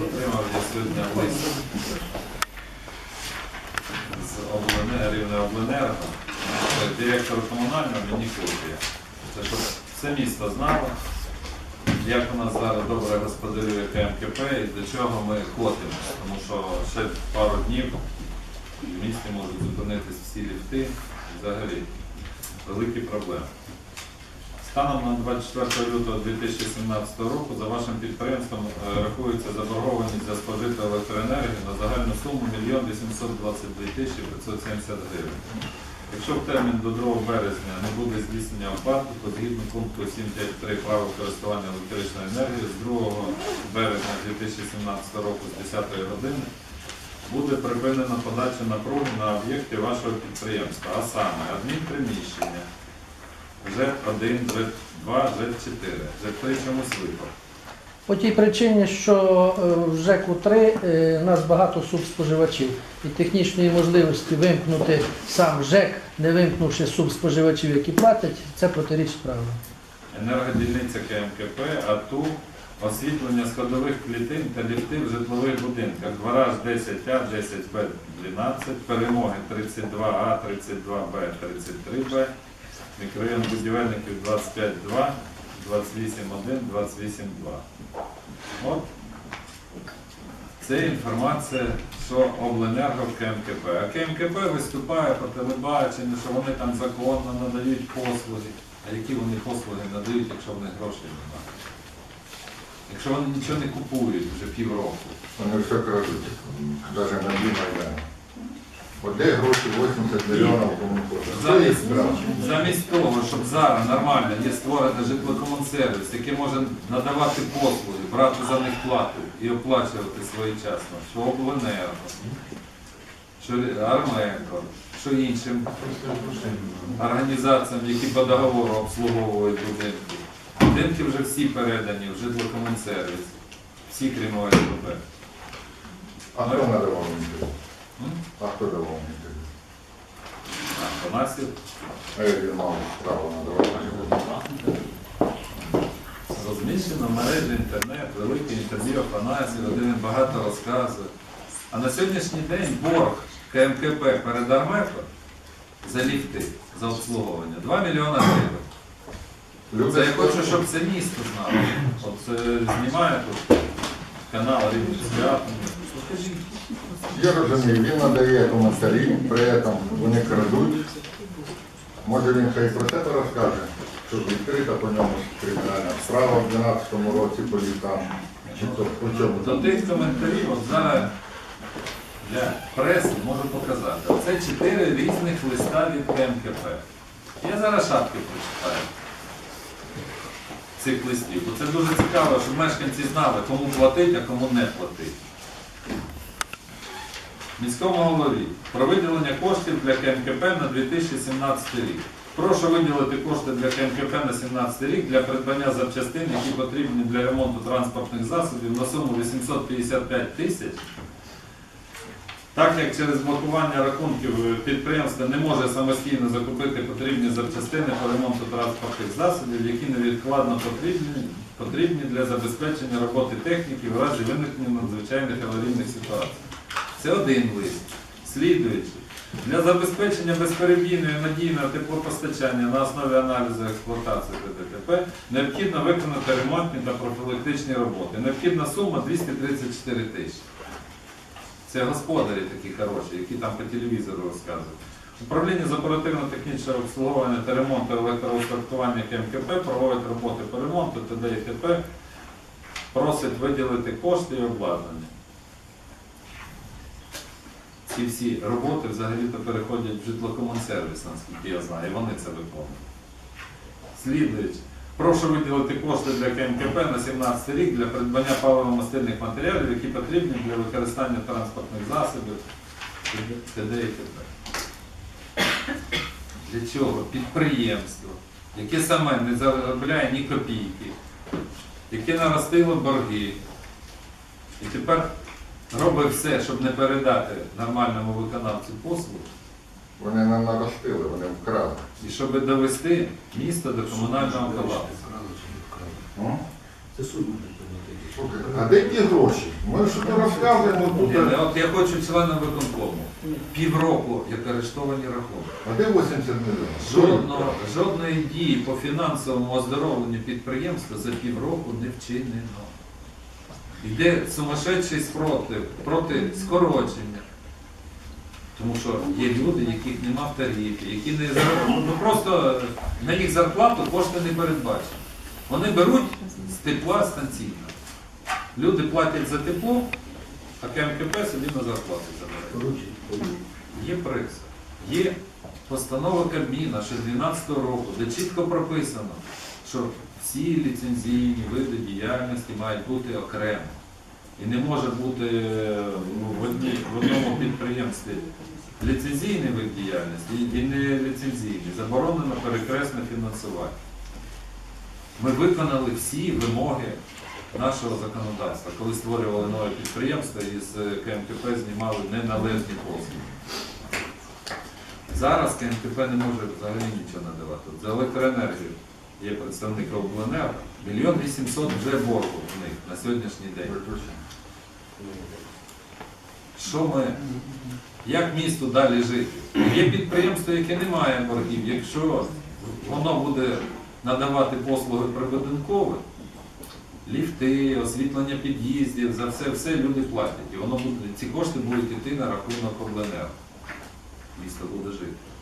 Отримав я сьогодні лист з обленерів, не обленерго. Це Директор комунального мені копія. Це щоб все місто знало, як у нас зараз добре господарює КМКП і до чого ми котимося. Тому що ще пару днів в місті можуть зупинитись всі ліфти. Взагалі великі проблеми. Станом на 24 лютого 2017 року за вашим підприємством е, рахується заборгованість за спожиту електроенергію на загальну суму 1 822 тисячі 570 гривень. Якщо в термін до 2 березня не буде здійснення оплати, то згідно пункту 7.5.3 правил користування електричною енергією з 2 березня 2017 року з 10 години буде припинено подача напруги на об'єкти вашого підприємства, а саме адмінприміщення, ЖЕТ-1, ЖЕТ-2, ЖЕТ-4. ЖЕТ-3 чомусь випав. По тій причині, що е, в ЖЕКу 3 е, у нас багато субспоживачів і технічної можливості вимкнути сам ЖЕК, не вимкнувши субспоживачів, які платять, це протирічить правилам. Енергодільниця КМКП, АТУ, освітлення сходових клітин та ліфти в житлових будинках. Гараж 10А, 10Б, 12, перемоги 32А, 32Б, 33Б, мікрорайон будівельників 25-2, 28-1, 28-2. От. Це інформація, що обленерго в КМКП. А КМКП виступає по телебаченню, що вони там законно надають послуги. А які вони послуги надають, якщо в них грошей немає? Якщо вони нічого не купують вже півроку. Вони все крадуть, навіть на майдани. Де гроші 80 мільйонів кому хоче. Це їх Замість, замість того, щоб зараз нормально є створений житлокомунсервіс, який може надавати послуги, брати за них плату і оплачувати своєчасно, що обленерго, що Арменко, що іншим організаціям, які по договору обслуговують будинки. Будинки вже всі передані в житлокомунсервіс, всі крім ОСББ. А хто надавав інтерв'ю? А хто давав інтерв'ю? А, я мав право надавати. Розміщено в мережі інтернет, велике інтерв'ю Афанасів, один багато розказує. А на сьогоднішній день борг КМКП перед Армеко за ліфти, за обслуговування 2 мільйона гривень. Це я хочу, щоб це місто знало. От знімає тут канал Рівненський атомний. Я розумію, він надає коментарі, при цьому вони крадуть. Може він хай про себе розкаже, що відкрита по ньому кримінальна справа в 12-му році по літам. Чи то по чому? До тих коментарів от зараз для преси можу показати. Це чотири різних листа від КМКП. Я зараз шапки прочитаю цих листів. Бо це дуже цікаво, щоб мешканці знали, кому платить, а кому не платить. Міському голові про виділення коштів для КМКП на 2017 рік. Прошу виділити кошти для КМКП на 2017 рік для придбання запчастин, які потрібні для ремонту транспортних засобів на суму 855 тисяч. Так як через блокування рахунків підприємство не може самостійно закупити потрібні запчастини по ремонту транспортних засобів, які невідкладно потрібні, потрібні для забезпечення роботи техніки в разі виникнення надзвичайних аварійних ситуацій. Це один лист. Слідуючи. Для забезпечення безперебійного і надійного теплопостачання на основі аналізу експлуатації ДТП необхідно виконати ремонтні та профілактичні роботи. Необхідна сума 234 тисячі. Це господарі такі хороші, які там по телевізору розказують. Управління з оперативно-технічного обслуговування та ремонту електроустаткування КМКП проводить роботи по ремонту ТД і ТП, просить виділити кошти і обладнання. Ці всі роботи взагалі-то переходять в житлокомунсервіс, наскільки я знаю, і вони це виконують. Слідуючи. Прошу виділити кошти для КМКП на 17 рік для придбання паливо-мастильних матеріалів, які потрібні для використання транспортних засобів ТД і ТП. Для чого? Підприємство, яке саме не заробляє ні копійки, яке наростило борги. І тепер робить все, щоб не передати нормальному виконавцю послуг, Вони не наростили, вони вкрали. і щоб довести місто до комунального колапсу. Це суд може прийняти. А де ті гроші? Ми що то розказуємо тут. Ні, ну, От я хочу членам виконкому. Півроку як арештовані рахунки. А де 80 мільйонів? Жодного, жодної дії по фінансовому оздоровленню підприємства за півроку не вчинено. Йде сумасшедший спротив проти скорочення. Тому що є люди, яких нема в тарифі, які не зар- ну просто на їх зарплату кошти не передбачені. Вони беруть з тепла станційно. Люди платять за тепло, а КМКП собі на зарплату забирає. Є приз, є постанова Кабміна ще з 2012 року, де чітко прописано, що всі ліцензійні види діяльності мають бути окремо. І не може бути е, ну, в, одній, в одному підприємстві ліцензійний вид діяльності і не ліцензійний. Заборонено перекресне фінансування. Ми виконали всі вимоги нашого законодавства, коли створювали нове підприємство з КМКП знімали неналежні послуги. Зараз КМКП не може взагалі нічого надавати. За електроенергію є представник обленерго, мільйон вісімсот вже боргу в них на сьогоднішній день. Що ми, як місту далі жити? Є підприємство, яке не має боргів. Якщо воно буде надавати послуги прибудинкові, ліфти, освітлення під'їздів, за все, все люди платять. І воно буде, ці кошти будуть йти на рахунок обленерго. Місто буде жити.